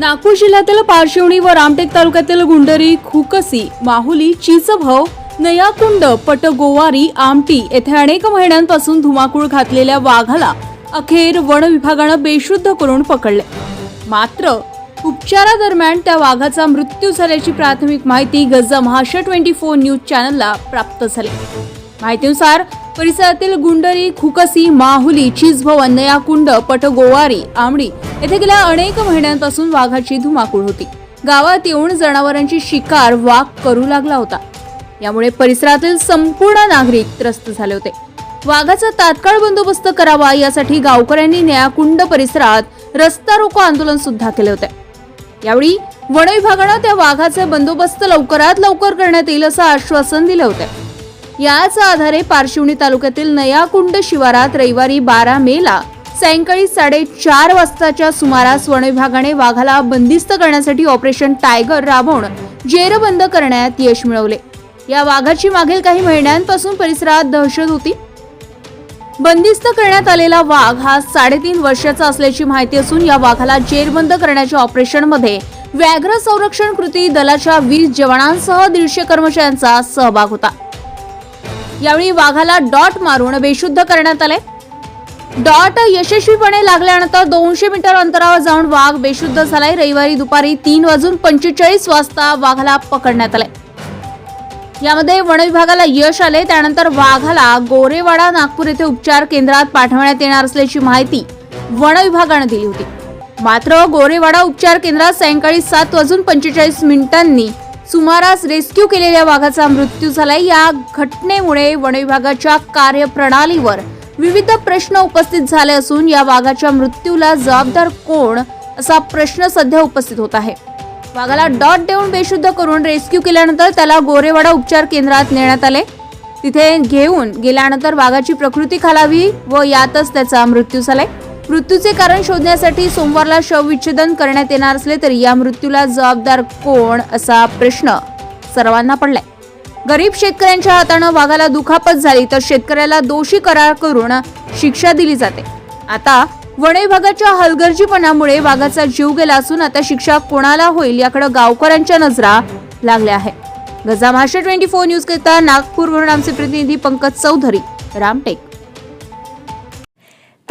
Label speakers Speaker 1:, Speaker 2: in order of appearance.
Speaker 1: नागपूर जिल्ह्यातील पारशिवणी व रामटेक तालुक्यातील गुंडरी खुकसी माहुली चिचभव नयाकुंड पटगोवारी आमटी येथे अनेक महिन्यांपासून धुमाकूळ घातलेल्या वाघाला अखेर वन विभागानं बेशुद्ध करून पकडले. मात्र उपचारादरम्यान त्या वाघाचा मृत्यू झाल्याची प्राथमिक माहिती गजा महाराष्ट्र ट्वेंटी फोर न्यूज चॅनलला प्राप्त झाली. माहितीनुसार परिसरातील गुंडरी खुकसी माहुली चिजभवन नयाकुंड पटगोवारी आमडी येथे गेल्या अनेक महिन्यांपासून वाघाची धुमाकूळ होती. गावात येऊन जनावरांची शिकार वाघ करू लागला होता. यामुळे परिसरातील संपूर्ण नागरिक त्रस्त झाले होते. वाघाचा तात्काळ बंदोबस्त करावा यासाठी गावकऱ्यांनी नयाकुंड परिसरात रस्ता रोको आंदोलन सुद्धा केले होते. यावेळी वन विभागानं त्या वाघाचे बंदोबस्त लवकरात लवकर करण्यात येईल असं आश्वासन दिलं होतं. याच आधारे पारशिवणी तालुक्यातील नयाकुंड शिवारात रविवारी बारा मेला सायंकाळी साडेचार वाजताच्या सुमारास वन विभागाने वाघाला बंदिस्त करण्यासाठी ऑपरेशन टायगर राबवून जेरबंद करण्यात यश मिळवले. या वाघाची मागील काही महिन्यांपासून परिसरात दहशत होती. बंदिस्त करण्यात आलेला वाघ हा साडेतीन वर्षाचा असल्याची माहिती असून या वाघाला जेरबंद करण्याच्या ऑपरेशनमध्ये व्याघ्र संरक्षण कृती दलाच्या वीस जवानांसह दीडशे कर्मचाऱ्यांचा सहभाग होता. यावेळी वाघाला डॉट मारून बेशुद्ध करण्यात आले. डॉट यशस्वीपणे लागल्यानंतर दोनशे मीटर अंतरावर जाऊन वाघ बेशुद्ध झालाय. रविवारी दुपारी तीन वाजून पंचेचाळीस वाजता वाघाला पकडण्यात आले. यामध्ये वनविभागाला यश आले. त्यानंतर वाघाला गोरेवाडा नागपूर येथे उपचार केंद्रात पाठवण्यात येणार असल्याची माहिती वनविभागानं दिली होती. मात्र गोरेवाडा उपचार केंद्रात सायंकाळी सात वाजून पंचेचाळीस मिनिटांनी सुमारास रेस्क्यू केलेल्या वाघाचा मृत्यू झालाय या घटनेमुळे वनविभागाच्या कार्यप्रणालीवर विविध प्रश्न उपस्थित झाले असून या वाघाच्या मृत्यूला जबाबदार कोण असा प्रश्न सध्या उपस्थित होत आहे. वाघाला डॉट देऊन बेशुद्ध करून रेस्क्यू केल्यानंतर त्याला गोरेवाडा उपचार केंद्रात नेण्यात आले. तिथे घेऊन गेल्यानंतर वाघाची प्रकृती खालावी व यातच त्याचा मृत्यू झालाय. मृत्यूचे कारण शोधण्यासाठी सोमवारला शवविच्छेदन करण्यात येणार असले तरी या मृत्यूला जबाबदार कोण असा प्रश्न सर्वांना पडलाय. गरीब शेतकऱ्यांच्या हातानं वाघाला दुखापत झाली तर शेतकऱ्याला दोषी करार करून शिक्षा दिली जाते. आता वन विभागाच्या हलगर्जीपणामुळे वाघाचा जीव गेला असून आता शिक्षा कोणाला होईल याकडे गावकऱ्यांच्या नजरा लागल्या आहे गजा महाराष्ट्र ट्वेंटी फोर न्यूज करता नागपूरवरून आमचे प्रतिनिधी पंकज चौधरी रामटेक.